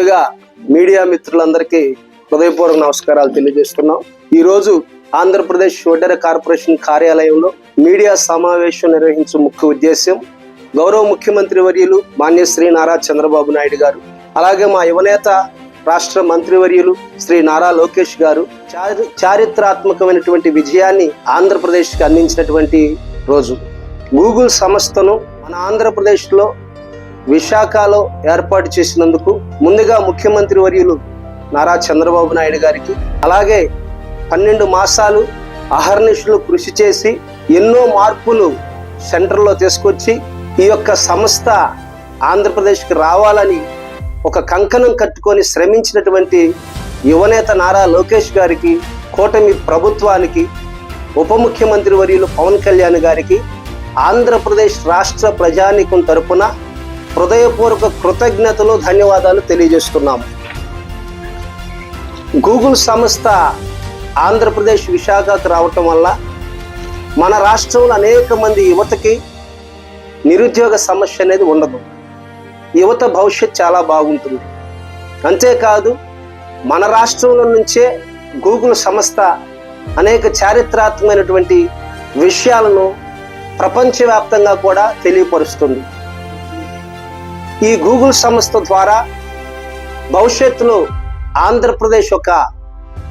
ముందుగా మీడియా మిత్రులందరికీ హృదయపూర్వక నమస్కారాలు తెలియజేస్తున్నాం. ఈ రోజు ఆంధ్రప్రదేశ్ ఒడ్డెర కార్పొరేషన్ కార్యాలయంలో మీడియా సమావేశం నిర్వహించే ముఖ్య ఉద్దేశం గౌరవ ముఖ్యమంత్రి వర్యులు మాన్యశ్రీ నారా చంద్రబాబు నాయుడు గారు అలాగే మా యువనేత రాష్ట్ర మంత్రివర్యులు శ్రీ నారా లోకేష్ గారు చారి చారిత్రాత్మకమైనటువంటి విజయాన్ని ఆంధ్రప్రదేశ్కి అందించినటువంటి రోజు. గూగుల్ సంస్థను మన ఆంధ్రప్రదేశ్లో విశాఖలో ఏర్పాటు చేసినందుకు ముందుగా ముఖ్యమంత్రి వర్యులు నారా చంద్రబాబు నాయుడు గారికి అలాగే పన్నెండు మాసాలు అహర్నిశలు కృషి చేసి ఎన్నో మార్పులు సెంటర్లో తీసుకొచ్చి ఈ యొక్క సంస్థ ఆంధ్రప్రదేశ్కి రావాలని ఒక కంకణం కట్టుకొని శ్రమించినటువంటి యువనేత నారా లోకేష్ గారికి కూటమి ప్రభుత్వానికి ఉప ముఖ్యమంత్రి వర్యులు పవన్ కళ్యాణ్ గారికి ఆంధ్రప్రదేశ్ రాష్ట్ర ప్రజానీకం తరపున హృదయపూర్వక కృతజ్ఞతలు ధన్యవాదాలు తెలియజేస్తున్నాము. గూగుల్ సంస్థ ఆంధ్రప్రదేశ్ విశాఖకు రావటం వల్ల మన రాష్ట్రంలో అనేక మంది యువతకి నిరుద్యోగ సమస్య అనేది ఉండదు. యువత భవిష్యత్ చాలా బాగుంటుంది. అంతేకాదు మన రాష్ట్రంలో నుంచే గూగుల్ సంస్థ అనేక చారిత్రాత్మకమైనటువంటి విషయాలను ప్రపంచవ్యాప్తంగా కూడా తెలియపరుస్తుంది. ఈ గూగుల్ సంస్థ ద్వారా భవిష్యత్తులో ఆంధ్రప్రదేశ్ ఒక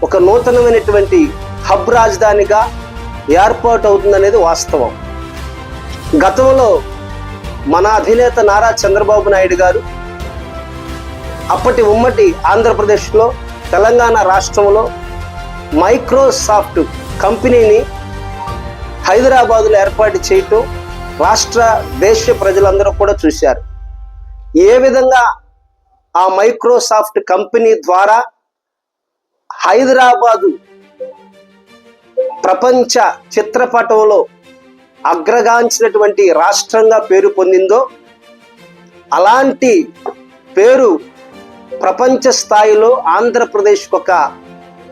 ఒక నూతనమైనటువంటి హబ్ రాజధానిగా ఏర్పాటు అవుతుందనేది వాస్తవం. గతంలో మన అధినేత నారా చంద్రబాబు నాయుడు గారు అప్పటి ఉమ్మడి ఆంధ్రప్రదేశ్లో తెలంగాణ రాష్ట్రంలో మైక్రోసాఫ్ట్ కంపెనీని హైదరాబాదులో ఏర్పాటు చేయటం రాష్ట్ర దేశ ప్రజలందరూ కూడా చూశారు. ఏ విధంగా ఆ మైక్రోసాఫ్ట్ కంపెనీ ద్వారా హైదరాబాదు ప్రపంచ చిత్రపటంలో అగ్రగాంచినటువంటి రాష్ట్రంగా పేరు పొందిందో అలాంటి పేరు ప్రపంచ స్థాయిలో ఆంధ్రప్రదేశ్కి ఒక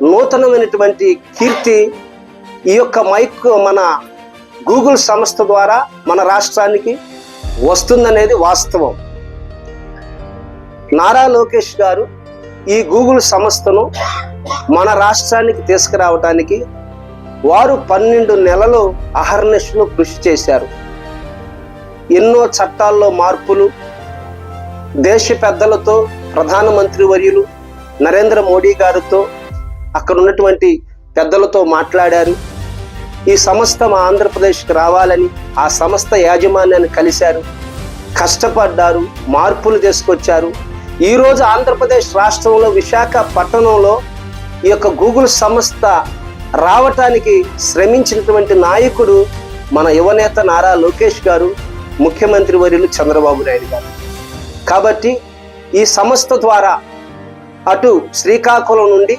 నూతనమైనటువంటి కీర్తి ఈ యొక్క మైక్ మన గూగుల్ సంస్థ ద్వారా మన రాష్ట్రానికి వస్తుందనేది వాస్తవం. నారా లోకేష్ గారు ఈ గూగుల్ సంస్థను మన రాష్ట్రానికి తీసుకురావడానికి వారు పన్నెండు నెలలు అహర్నిశలు కృషి చేశారు. ఎన్నో చట్టాల్లో మార్పులు దేశ పెద్దలతో ప్రధానమంత్రి వర్యులు నరేంద్ర మోడీ గారితో అక్కడ ఉన్నటువంటి పెద్దలతో మాట్లాడారు. ఈ సంస్థ మా ఆంధ్రప్రదేశ్కి రావాలని ఆ సంస్థ యాజమాన్యాన్ని కలిశారు. కష్టపడ్డారు మార్పులు తీసుకొచ్చారు. ఈరోజు ఆంధ్రప్రదేశ్ రాష్ట్రంలో విశాఖ పట్టణంలో ఈ యొక్క గూగుల్ సంస్థ రావటానికి శ్రమించినటువంటి నాయకుడు మన యువనేత నారా లోకేష్ గారు ముఖ్యమంత్రి వర్యులు చంద్రబాబు నాయుడు గారు. కాబట్టి ఈ సంస్థ ద్వారా అటు శ్రీకాకుళం నుండి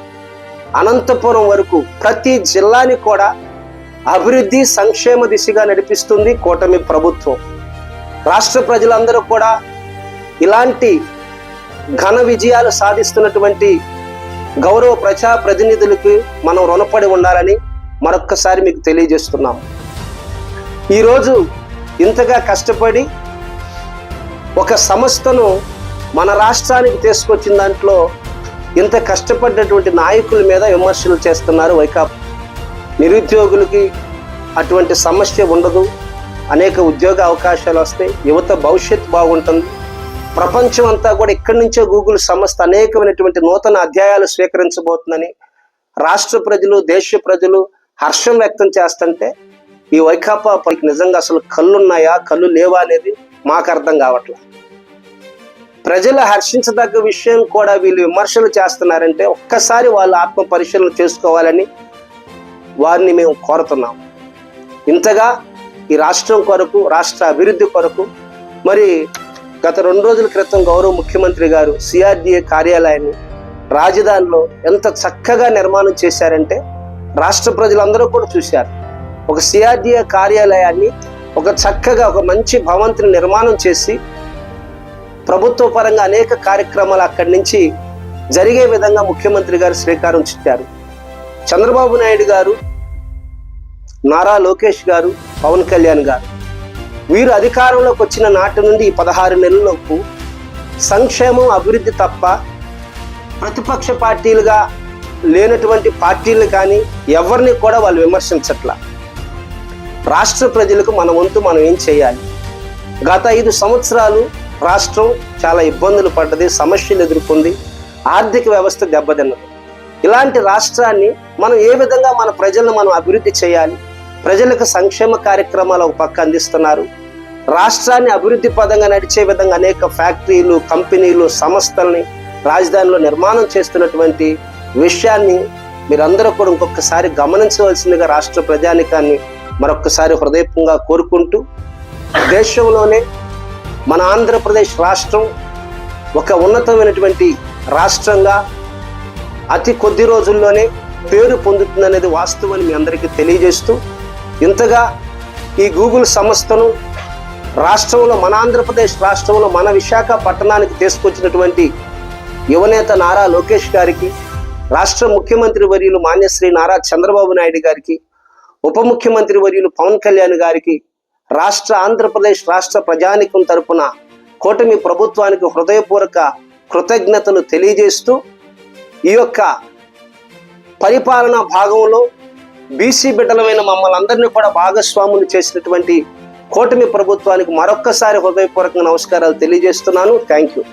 అనంతపురం వరకు ప్రతి జిల్లాని కూడా అభివృద్ధి సంక్షేమ దిశగా నడిపిస్తుంది కూటమి ప్రభుత్వం. రాష్ట్ర ప్రజలందరూ కూడా ఇలాంటి ఘన విజయాలు సాధిస్తున్నటువంటి గౌరవ ప్రజా ప్రతినిధులకు మనం రుణపడి ఉండాలని మరొక్కసారి మీకు తెలియజేస్తున్నాం. ఈరోజు ఇంతగా కష్టపడి ఒక సంస్థను మన రాష్ట్రానికి తీసుకొచ్చిన దాంట్లో ఇంత కష్టపడ్డటువంటి నాయకుల మీద విమర్శలు చేస్తున్నారు వైకాపా. నిరుద్యోగులకి అటువంటి సమస్య ఉండదు. అనేక ఉద్యోగ అవకాశాలు వస్తాయి. యువత భవిష్యత్ బాగుంటుంది. ప్రపంచం అంతా కూడా ఇక్కడి నుంచే గూగుల్ సంస్థ అనేకమైనటువంటి నూతన అధ్యాయాలు స్వీకరించబోతుందని రాష్ట్ర ప్రజలు దేశ ప్రజలు హర్షం వ్యక్తం చేస్తుంటే ఈ వైకాపా పైకి నిజంగా అసలు కళ్ళున్నాయా కళ్ళు లేవా అనేది మాకు అర్థం కావట్లేదు. ప్రజలు హర్షించదగ్గ విషయం కూడా వీళ్ళు విమర్శలు చేస్తున్నారంటే ఒక్కసారి వాళ్ళు ఆత్మ పరిశీలన చేసుకోవాలని వారిని మేము కోరుతున్నాం. ఇంతగా ఈ రాష్ట్రం కొరకు రాష్ట్ర అభివృద్ధి కొరకు మరి గత రెండు రోజుల క్రితం గౌరవ ముఖ్యమంత్రి గారు సిఆర్డిఏ కార్యాలయాన్ని రాజధానిలో ఎంత చక్కగా నిర్మాణం చేశారంటే రాష్ట్ర ప్రజలందరూ కూడా చూశారు. ఒక సిఆర్డిఏ కార్యాలయాన్ని ఒక చక్కగా ఒక మంచి భవంతిని నిర్మాణం చేసి ప్రభుత్వ పరంగా అనేక కార్యక్రమాలు అక్కడి నుంచి జరిగే విధంగా ముఖ్యమంత్రి గారు శ్రీకారం చుట్టారు. చంద్రబాబు నాయుడు గారు నారా లోకేష్ గారు పవన్ కళ్యాణ్ గారు. వీరు అధికారంలోకి వచ్చిన నాటి నుండి ఈ పదహారు నెలలకు సంక్షేమం అభివృద్ధి తప్ప ప్రతిపక్ష పార్టీలుగా లేనటువంటి పార్టీలు కానీ ఎవరిని కూడా వాళ్ళు విమర్శించట్ల. రాష్ట్ర ప్రజలకు మన వంతు మనం ఏం చేయాలి? గత ఐదు సంవత్సరాలు రాష్ట్రం చాలా ఇబ్బందులు పడ్డది సమస్యలు ఎదుర్కొంది ఆర్థిక వ్యవస్థ దెబ్బతిన్నది. ఇలాంటి రాష్ట్రాన్ని మనం ఏ విధంగా మన ప్రజలను మనం అభివృద్ధి చేయాలి? ప్రజలకు సంక్షేమ కార్యక్రమాలు ఒక పక్క అందిస్తున్నారు. రాష్ట్రాన్ని అభివృద్ధి పదంగా నడిచే విధంగా అనేక ఫ్యాక్టరీలు కంపెనీలు సంస్థల్ని రాజధానిలో నిర్మాణం చేస్తున్నటువంటి విషయాన్ని మీరందరూ కూడా ఇంకొకసారి గమనించవలసిందిగా రాష్ట్ర ప్రజానికాన్ని మరొకసారి హృదయపంగా కోరుకుంటూ దేశంలోనే మన ఆంధ్రప్రదేశ్ రాష్ట్రం ఒక ఉన్నతమైనటువంటి రాష్ట్రంగా అతి కొద్ది రోజుల్లోనే పేరు పొందుతుందనేది వాస్తవాన్ని మీ అందరికీ తెలియజేస్తూ ఇంతగా ఈ గూగుల్ సంస్థను రాష్ట్రంలో మన ఆంధ్రప్రదేశ్ రాష్ట్రంలో మన విశాఖ పట్టణానికి తీసుకొచ్చినటువంటి యువనేత నారా లోకేష్ గారికి రాష్ట్ర ముఖ్యమంత్రి వర్యులు మాన్యశ్రీ నారా చంద్రబాబు నాయుడు గారికి ఉప ముఖ్యమంత్రి వర్యులు పవన్ కళ్యాణ్ గారికి రాష్ట్ర ఆంధ్రప్రదేశ్ రాష్ట్ర ప్రజానికం తరపున కూటమి ప్రభుత్వానికి హృదయపూర్వక కృతజ్ఞతలు తెలియజేస్తూ ఈ యొక్క పరిపాలనా భాగంలో బీసీ బిడ్డలమైన మమ్మల్ని అందరినీ కూడా భాగస్వాములు చేసినటువంటి కూటమి ప్రభుత్వానికి మరొక్కసారి హృదయపూర్వక నమస్కారాలు తెలియజేస్తున్నాను. Thank you